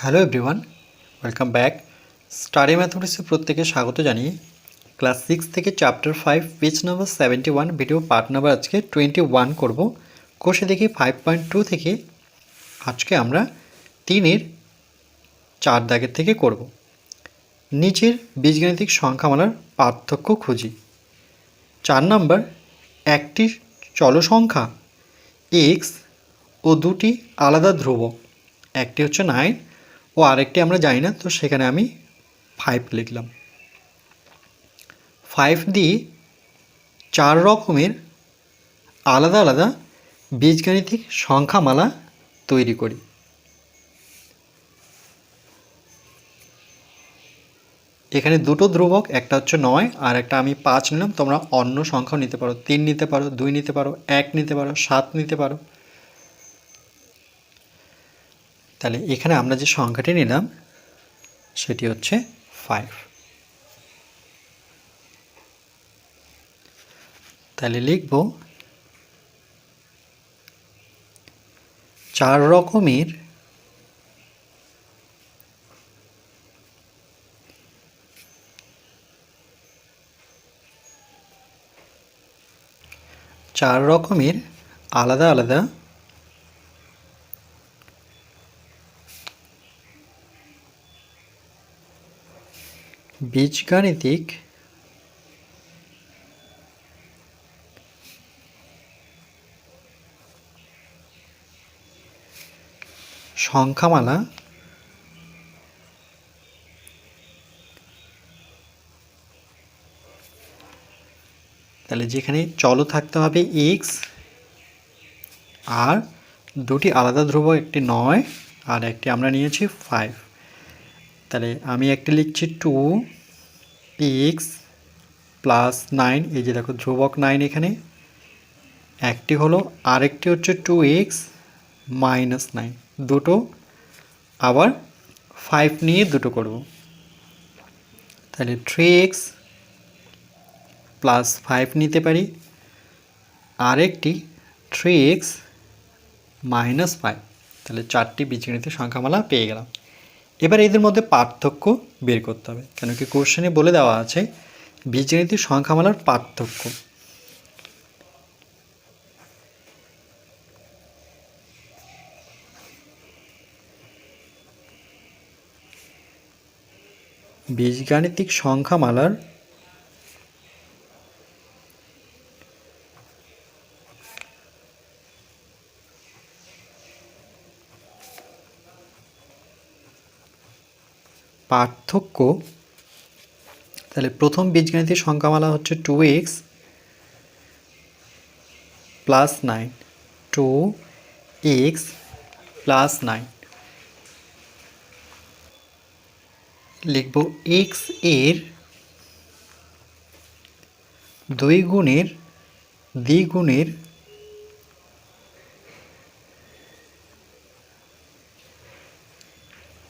Hello everyone welcome back study ম্যাথমেটিক্সে প্রত্যেকে স্বাগত জানিয়ে ক্লাস সিক্স থেকে chapter five page number seventy one video part number আজকে twenty one করব কোষে দেখি ফাইভ পয়েন্ট টু থেকে আজকে আমরা তিনের চার দাগের থেকে করব। নিচের বীজগাণিতিক সংখ্যামালার পার্থক্য খুঁজি। চার নাম্বার, একটি চলসংখ্যা এক্স ও দুটি আলাদা ধ্রুবক, একটি হচ্ছে নাইন ও আরেকটি আমরা জানি না, তো সেখানে আমি ফাইভ লিখলাম। ফাইভ দিয়ে চার রকমের আলাদা আলাদা বীজগাণিতিক সংখ্যামালা তৈরি করি। এখানে দুটো ধ্রুবক, একটা হচ্ছে নয় আর একটা আমি পাঁচ নিলাম, তোমরা অন্য সংখ্যাও নিতে পারো। তিন নিতে পারো, দুই নিতে পারো, এক নিতে পারো, সাত নিতে পারো। তাহলে এখানে আমরা যে সংখ্যাটি নিলাম, সেটি হচ্ছে ফাইভ তাহলে লিখব চার রকমের চার রকমের আলাদা আলাদা বীজগাণিতিক সংখ্যামালা তাহলে যেখানে চলো থাকতে হবে এক্স আর দুটি আলাদা ধ্রুব, একটি নয়, আর একটি আমরা নিয়েছি ফাইভ তাহলে আমি একটা লিখছি টু এক্স প্লাস নাইন, এই যে দেখো ধ্রুবক নাইন এখানে। একটি হলো, আরেকটি হচ্ছে টু এক্স মাইনাস নাইন। দুটো, আবার ফাইভ নিয়ে দুটো করব। তাহলে থ্রি এক্স প্লাস ফাইভ নিতে পারি। আরেকটি থ্রি এক্স মাইনাস ফাইভ। তাহলে চারটি বীজগণিতের সংখ্যামালা পেয়ে গেলাম। এবার এদের মধ্যে পার্থক্য বের করতে হবে। কেন কি কোশ্চেনে বলে দেওয়া আছে বীজগণিতের সংখ্যামালার পার্থক্য। বীজগাণিতিক সংখ্যামালার পার্থক্য, তাহলে প্রথম বীজগণিতের সংখ্যামালা হচ্ছে two x plus nine two x plus nine লিখব এক্সের দুই গুণের দ্বিগুণের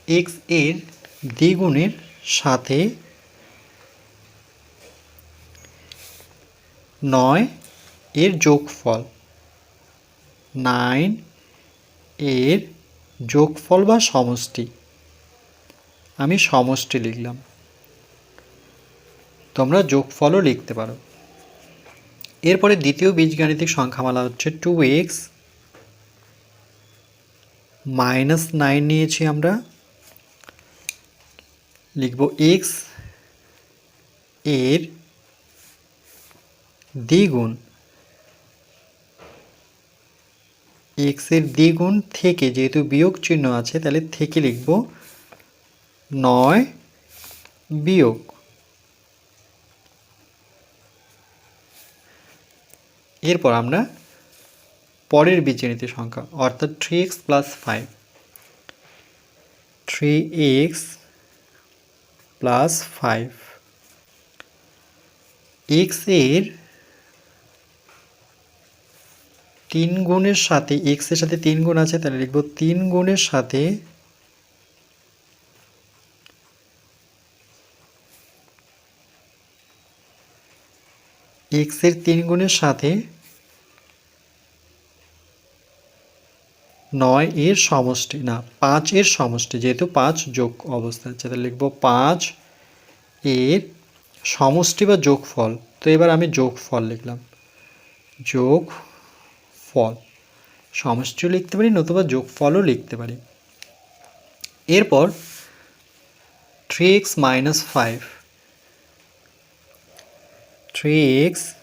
এক্সের দ্বিগুণের সাথে নয় এর যোগফল। নাইন এর যোগফল বা সমষ্টি। আমি সমষ্টি লিখলাম। তোমরা যোগফলও লিখতে পারো। এরপরে দ্বিতীয় বীজগাণিতিক সংখ্যামালা হচ্ছে টু এক্স মাইনাস নাইন নিয়েছি আমরা। লিখব এক্সের দ্বিগুণ এক্সের দ্বিগুণ থেকে যেহেতু বিয়োগ চিহ্ন আছে, তাহলে থেকে লিখব নয় বিয়োগ। এরপর আমরা পরের বীজগণিত সংখ্যা, অর্থাৎ three x plus five three x plus five এক্সের তিন গুণের সাথে এক্সের সাথে তিন গুণ আছে, তাহলে লিখব তিন গুণের সাথে এক্সের তিন গুণের সাথে নয় এর সমষ্টি, না, পাঁচ এর সমষ্টি, যেহেতু পাঁচ যোগ অবস্থা আছে, তাহলে লিখব পাঁচ এর সমষ্টি বা যোগফল। তো এবার আমি যোগফল লিখলাম। যোগ ফল সমষ্টিও লিখতে পারি, নতুবা যোগফলও লিখতে পারি। এরপর three x minus five three x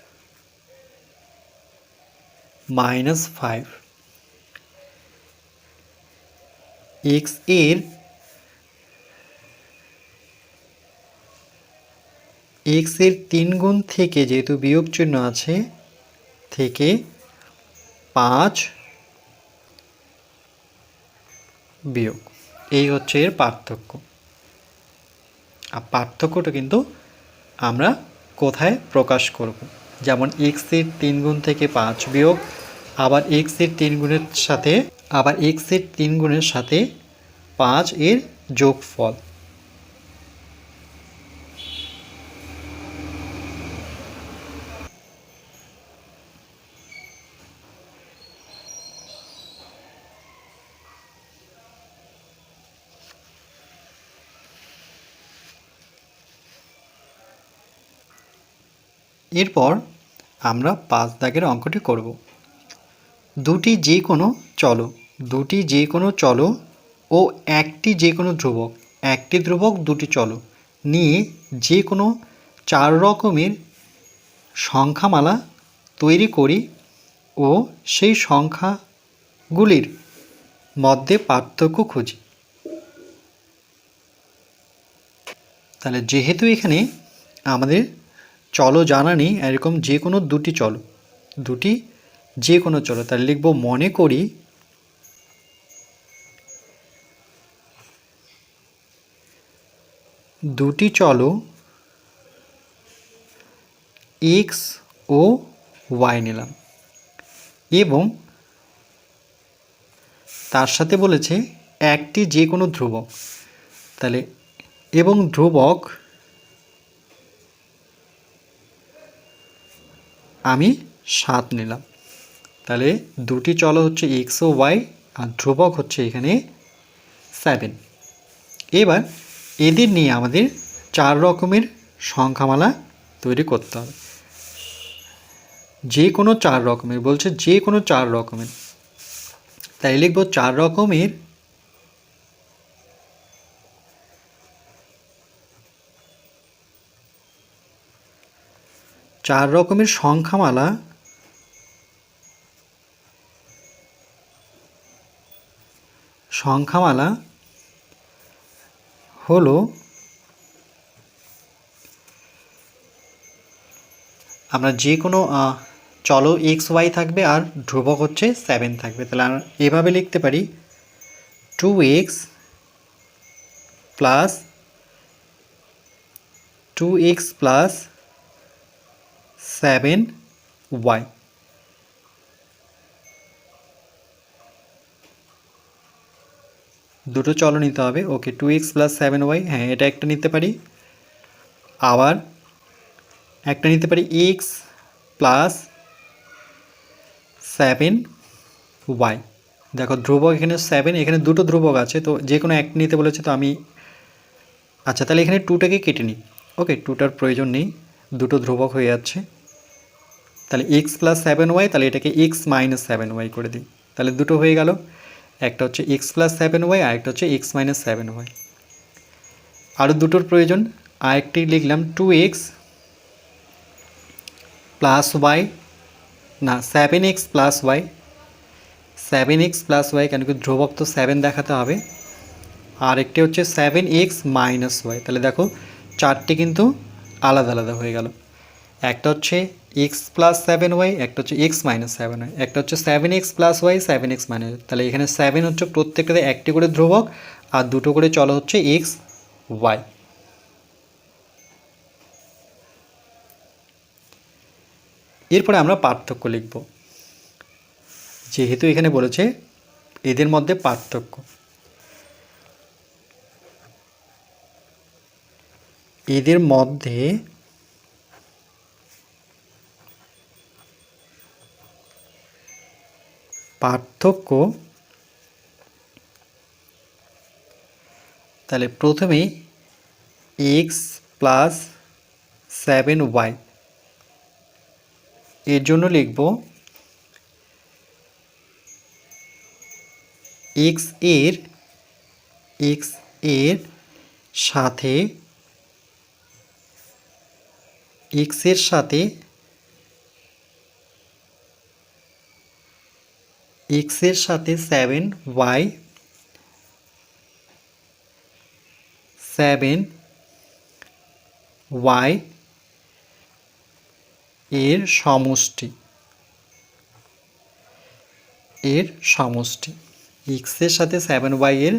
minus five এক্সের এক্সের তিন গুণ থেকে যেহেতু বিয়োগ চিহ্ন আছে, থেকে পাঁচ বিয়োগ। এই হচ্ছে এর পার্থক্য। আর পার্থক্যটা কিন্তু আমরা কোথায় প্রকাশ করব? যেমন এক্সের তিন গুণ থেকে পাঁচ বিয়োগ, আবার এক্সের তিন গুণের সাথে আবার এক্সের তিন গুণের সাথে পাঁচ এর যোগফল। এরপর আমরা পাঁচ দাগের অঙ্কটি করব। দুটি যে কোনো চলো, দুটি যে কোনো চলো ও একটি যে কোনো ধ্রুবক, একটি ধ্রুবক, দুটি চলো নিয়ে যে কোনো চার রকমের সংখ্যামালা তৈরি করি ও সেই সংখ্যাগুলির মধ্যে পার্থক্য খুঁজি। তাহলে যেহেতু এখানে আমাদের চলো জানা নেই, এরকম যে কোনো দুটি চলো, দুটি যে কোনো চলো, তাহলে লিখব, মনে করি দুটি চলো এক্স ও ওয়াই নিলাম। এবং তার সাথে বলেছে একটি যে কোনো ধ্রুবক। তাহলে, এবং ধ্রুবক আমি সাত নিলাম। তাহলে দুটি চল হচ্ছে এক্স ও ওয়াই আর ধ্রুবক হচ্ছে এখানে সেভেন এবার এদের নিয়ে আমাদের চার রকমের সংখ্যামালা তৈরি করতে হবে। যে কোনো চার রকমের, বলছে যে কোনো চার রকমের। তাই লিখব চার রকমের চার রকমের সংখ্যামালা সংখ্যামালা হলো আমরা যে কোনো চলো এক্স ওয়াই থাকবে আর ধ্রুবক হচ্ছে সেভেন থাকবে। তাহলে আমরা এভাবে লিখতে পারি two x plus two x plus seven y দুটো চলো নিতে হবে। Okay two x plus seven y হ্যাঁ এটা একটা নিতে পারি। আবার একটা নিতে পারি এক্স প্লাস সেভেন ওয়াই দেখো, ধ্রুবক এখানে সেভেন এখানে দুটো ধ্রুবক আছে, তো যে কোনো একটা নিতে বলেছে, তো আমি আচ্ছা তাহলে এখানে টুটাকে কেটে নিই। ওকে টুটার প্রয়োজন নেই, দুটো ধ্রুবক হয়ে যাচ্ছে। তাহলে এক্স প্লাস সেভেন ওয়াই তাহলে এটাকে এক্স মাইনাস সেভেন ওয়াই করে দিই। তাহলে দুটো হয়ে গেল। একটা হচ্ছে এক্স প্লাস সেভেন ওয়াই আর একটা হচ্ছে এক্স মাইনাস সেভেন ওয়াই আরও দুটোর প্রয়োজন। আরেকটি লিখলাম টু এক্স প্লাস ওয়াই না seven x plus y seven x plus y কেন কি ধ্রুবক তো সেভেন দেখাতে হবে। আর একটি হচ্ছে সেভেন এক্স মাইনাস ওয়াই তাহলে দেখো, চারটে কিন্তু আলাদা আলাদা হয়ে গেল। একটা হচ্ছে এক্স প্লাস সেভেন ওয়াই একটা হচ্ছে এক্স মাইনাস সেভেন ওয়াই একটা হচ্ছে seven x plus y seven x minus তাহলে এখানে সেভেন হচ্ছে প্রত্যেকটাতে একটি করে ধ্রুবক, আর দুটো করে চলো হচ্ছে এক্স ওয়াই এরপরে আমরা পার্থক্য লিখব। যেহেতু এখানে বলেছে এদের মধ্যে পার্থক্য। এদের মধ্যে পার্থক্য, তাহলে প্রথমে এক্স প্লাস সেভেন ওয়াই এর জন্য লিখব এক্সের এক্সের সাথে এক্সের সাথে এক্সের সাথে সেভেন ওয়াই সেভেন ওয়াই এর সমষ্টি। এর সমষ্টি। এক্সের সাথে সেভেন ওয়াই এর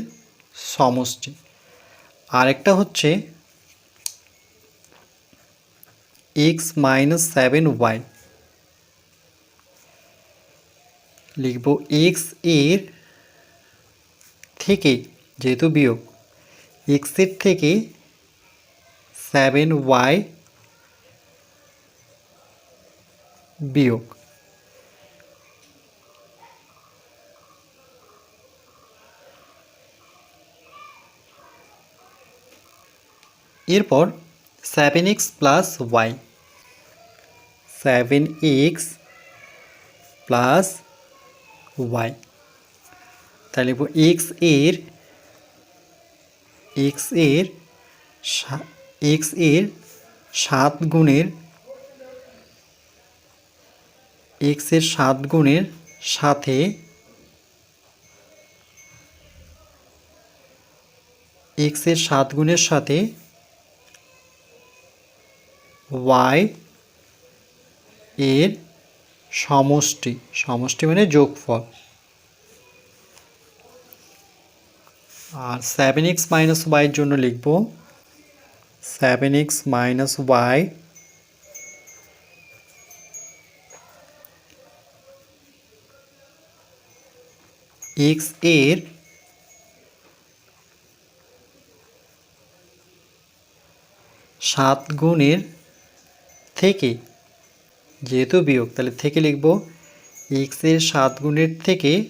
সমষ্টি। আরেকটা হচ্ছে এক্স মাইনাস সেভেন ওয়াই লিখব এক্সের থেকে যেহেতু বিয়োগ এক্সের থেকে সেভেন ওয়াই বিয়োগ। এরপর seven x plus y seven x plus y তাহলে এক্সের এক্সের এক্সের সাত গুণের এক্সের সাত গুণের সাথে এক্সের সাত গুণের সাথে ওয়াই এর সমষ্টি। সমষ্টি মানে যোগফল। আর সেভেন এক্স মাইনাস ওয়াইয়ের জন্য লিখব সেভেন এক্স মাইনাস ওয়াই এক্সের সাত গুণের থেকে যেহেতু বিয়োগ, তাহলে থেকে লিখব এক্সের সাত গুণের থেকে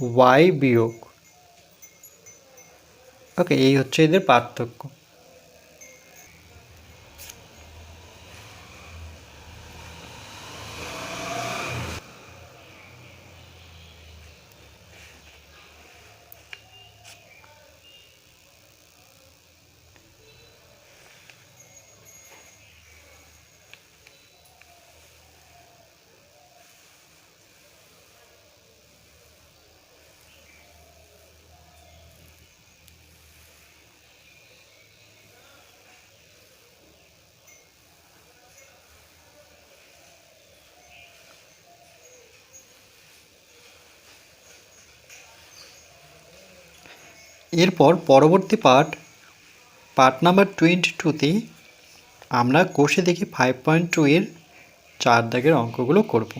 ওয়াই বিয়োগ। ওকে এই হচ্ছে এদের পার্থক্য। এরপর পরবর্তী পার্ট পার্ট নাম্বার টোয়েন্টি টুতে আমরা কোষে দেখি ফাইভ পয়েন্ট টু এর চার দাগের অঙ্কগুলো করব।